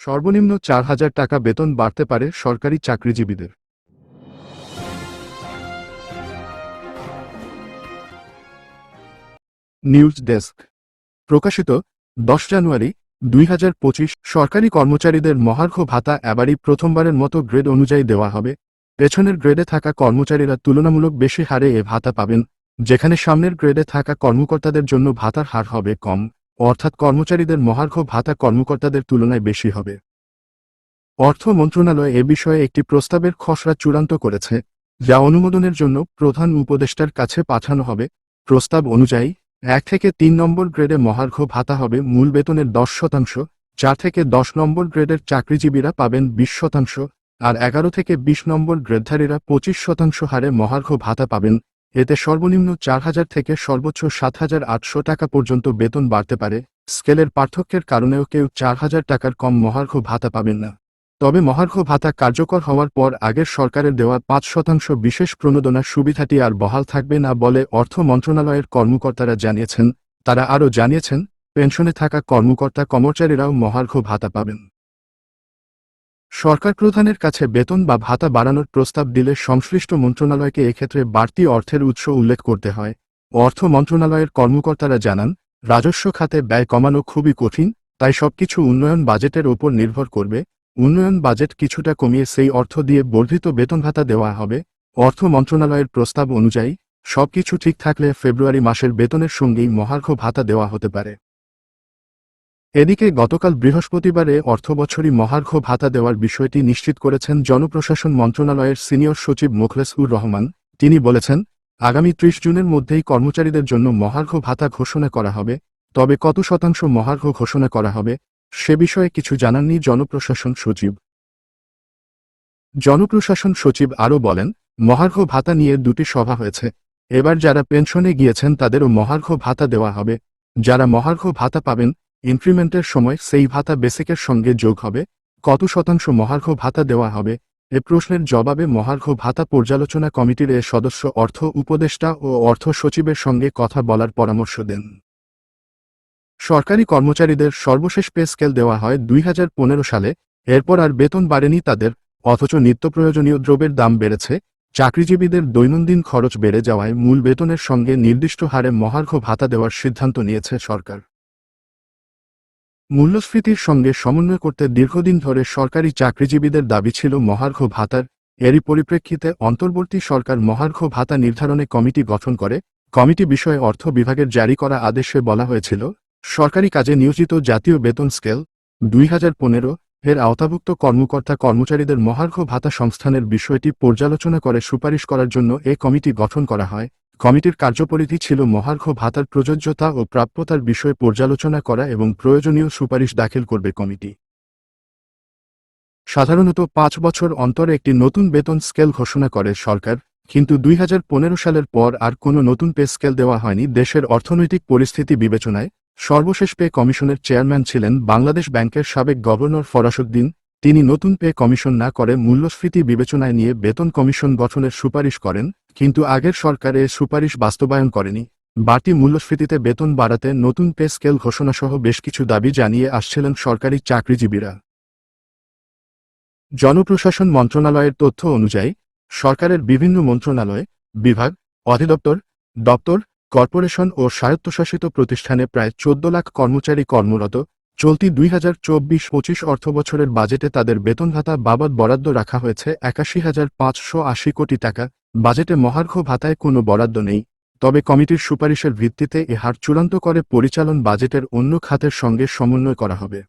সর্বনিম্ন চার হাজার টাকা বেতন বাড়তে পারে সরকারি চাকরিজীবীদের। News desk. প্রকাশিত দশ জানুয়ারি দুই হাজার পঁচিশ সরকারি কর্মচারীদের মহার্ঘ ভাতা এবারই প্রথমবারের মতো গ্রেড অনুযায়ী দেওয়া হবে। পেছনের গ্রেডে থাকা কর্মচারীরা তুলনামূলক বেশি হারে এ ভাতা পাবেন, যেখানে সামনের গ্রেডে থাকা কর্মকর্তাদের জন্য ভাতার হার হবে কম। অর্থাৎ কর্মচারীদের মহার্ঘ ভাতা কর্মকর্তাদের তুলনায় বেশি হবে। অর্থ মন্ত্রণালয় এ বিষয়ে একটি প্রস্তাবের খসড়া চূড়ান্ত করেছে, যা অনুমোদনের জন্য প্রধান উপদেষ্টার কাছে পাঠানো হবে। প্রস্তাব অনুযায়ী, এক থেকে তিন নম্বর গ্রেডে মহার্ঘ ভাতা হবে মূল বেতনের দশ শতাংশ, চার থেকে দশ নম্বর গ্রেডের চাকরিজীবীরা পাবেন বিশ শতাংশ, আর এগারো থেকে বিশ নম্বর গ্রেডধারীরা পঁচিশ শতাংশ হারে মহার্ঘ ভাতা পাবেন। এতে সর্বনিম্ন চার হাজার থেকে সর্বোচ্চ সাত হাজার আটশো টাকা পর্যন্ত বেতন বাড়তে পারে। স্কেলের পার্থক্যের কারণেও কেউ চার হাজার টাকার কম মহার্ঘ ভাতা পাবেন না। তবে মহার্ঘ ভাতা কার্যকর হওয়ার পর আগের সরকারের দেওয়া পাঁচ শতাংশ বিশেষ প্রণোদনা সুবিধাটি আর বহাল থাকবে না বলে অর্থ মন্ত্রণালয়ের কর্মকর্তারা জানিয়েছেন। তারা আরও জানিয়েছেন, পেনশনে থাকা কর্মকর্তা কর্মচারীরাও মহার্ঘ ভাতা পাবেন। সরকার প্রধানের কাছে বেতন বা ভাতা বাড়ানোর প্রস্তাব দিলে সংশ্লিষ্ট মন্ত্রণালয়কে এক্ষেত্রে বাড়তি অর্থের উৎস উল্লেখ করতে হয়। অর্থ মন্ত্রণালয়ের কর্মকর্তারা জানান, রাজস্ব খাতে ব্যয় কমানো খুবই কঠিন, তাই সবকিছু উন্নয়ন বাজেটের ওপর নির্ভর করবে। উন্নয়ন বাজেট কিছুটা কমিয়ে সেই অর্থ দিয়ে বর্ধিত বেতন ভাতা দেওয়া হবে। অর্থ মন্ত্রণালয়ের প্রস্তাব অনুযায়ী, সবকিছু ঠিক থাকলে ফেব্রুয়ারি মাসের বেতনের সঙ্গেই মহার্ঘ ভাতা দেওয়া হতে পারে। এদিকে গতকাল বৃহস্পতিবারে অর্থবছরই মহার্ঘ ভাতা দেওয়ার বিষয়টি নিশ্চিত করেছেন জনপ্রশাসন মন্ত্রণালয়ের সিনিয়র সচিব মোখলেস উর রহমান। তিনি বলেছেন, আগামী ত্রিশ জুনের মধ্যেই কর্মচারীদের জন্য মহার্ঘ ভাতা ঘোষণা করা হবে, তবে কত শতাংশ মহার্ঘ ঘোষণা করা হবে, সে বিষয়ে কিছু জানাননি জনপ্রশাসন সচিব। জনপ্রশাসন সচিব আরও বলেন, মহার্ঘ ভাতা নিয়ে দুটি সভা হয়েছে। এবার যারা পেনশনে গিয়েছেন তাদেরও মহার্ঘ ভাতা দেওয়া হবে। যারা মহার্ঘ ভাতা পাবেন ইনক্রিমেন্টের সময় সেই ভাতা বেসিকের সঙ্গে যোগ হবে, কত শতাংশ মহার্ঘ ভাতা দেওয়া হবে, এ প্রশ্নের জবাবে মহার্ঘ ভাতা পর্যালোচনা কমিটির এ সদস্য অর্থ উপদেষ্টা ও অর্থ সচিবের সঙ্গে কথা বলার পরামর্শ দেন। সরকারি কর্মচারীদের সর্বশেষ পে স্কেল দেওয়া হয় দুই হাজার পনেরো সালে, এরপর আর বেতন বাড়েনি তাদের, অথচ নিত্য প্রয়োজনীয় দ্রব্যের দাম বেড়েছে, চাকরিজীবীদের দৈনন্দিন খরচ বেড়ে যাওয়ায় মূল বেতনের সঙ্গে নির্দিষ্ট হারে মহার্ঘ ভাতা দেওয়ার সিদ্ধান্ত নিয়েছে সরকার। মূল্যস্ফীতির সঙ্গে সমন্বয় করতে দীর্ঘদিন ধরে সরকারি চাকরিজীবীদের দাবি ছিল মহার্ঘ ভাতার এরই পরিপ্রেক্ষিতে অন্তর্বর্তী সরকার মহার্ঘ ভাতা নির্ধারণে কমিটি গঠন করে। কমিটি বিষয়ে অর্থ বিভাগের জারি করা আদেশে বলা হয়েছিল, সরকারি কাজে নিয়োজিত জাতীয় বেতন স্কেল দুই হাজার পনেরো এর আওতাভুক্ত কর্মকর্তা কর্মচারীদের মহার্ঘ ভাতা সংস্থানের বিষয়টি পর্যালোচনা করে সুপারিশ করার জন্য এ কমিটি গঠন করা হয়। কমিটির কার্যপরিধি ছিল মহার্ঘ ভাতার প্রযোজ্যতা ও প্রাপ্যতার বিষয়ে পর্যালোচনা করা এবং প্রয়োজনীয় সুপারিশ দাখিল করবে কমিটি। সাধারণত পাঁচ বছর অন্তর একটি নতুন বেতন স্কেল ঘোষণা করে সরকার, কিন্তু দুই হাজার পনেরো সালের পর আর কোনো নতুন পে স্কেল দেওয়া হয়নি। দেশের অর্থনৈতিক পরিস্থিতি বিবেচনায় সর্বশেষ পে কমিশনের চেয়ারম্যান ছিলেন বাংলাদেশ ব্যাংকের সাবেক গভর্নর ফরাসুদ্দিন। তিনি নতুন পে কমিশন না করে মূল্যস্ফীতি বিবেচনায় নিয়ে বেতন কমিশন গঠনের সুপারিশ করেন। কিন্তু আগের সরকার এ সুপারিশ বাস্তবায়ন করেনি। বাড়তি মূল্যস্ফীতিতে বেতন বাড়াতে নতুন পে স্কেল ঘোষণাসহ বেশ কিছু দাবি জানিয়ে আসছিলেন সরকারি চাকরিজীবীরা। জনপ্রশাসন মন্ত্রণালয়ের তথ্য অনুযায়ী, সরকারের বিভিন্ন মন্ত্রণালয়, বিভাগ, অধিদপ্তর, দপ্তর, কর্পোরেশন ও স্বায়ত্তশাসিত প্রতিষ্ঠানে প্রায় চোদ্দ লাখ কর্মচারী কর্মরত, চলতি দুই হাজার চব্বিশ পঁচিশ অর্থবছরের বাজেটে তাদের বেতন ভাতা বাবদ বরাদ্দ রাখা হয়েছে একাশি হাজার পাঁচশো আশি কোটি টাকা। বাজেটে মহার্ঘ ভাতায় কোনো বরাদ্দ নেই, তবে কমিটির সুপারিশের ভিত্তিতে এ হার চূড়ান্ত করে পরিচালন বাজেটের অন্য খাতের সঙ্গে সমন্বয় করা হবে।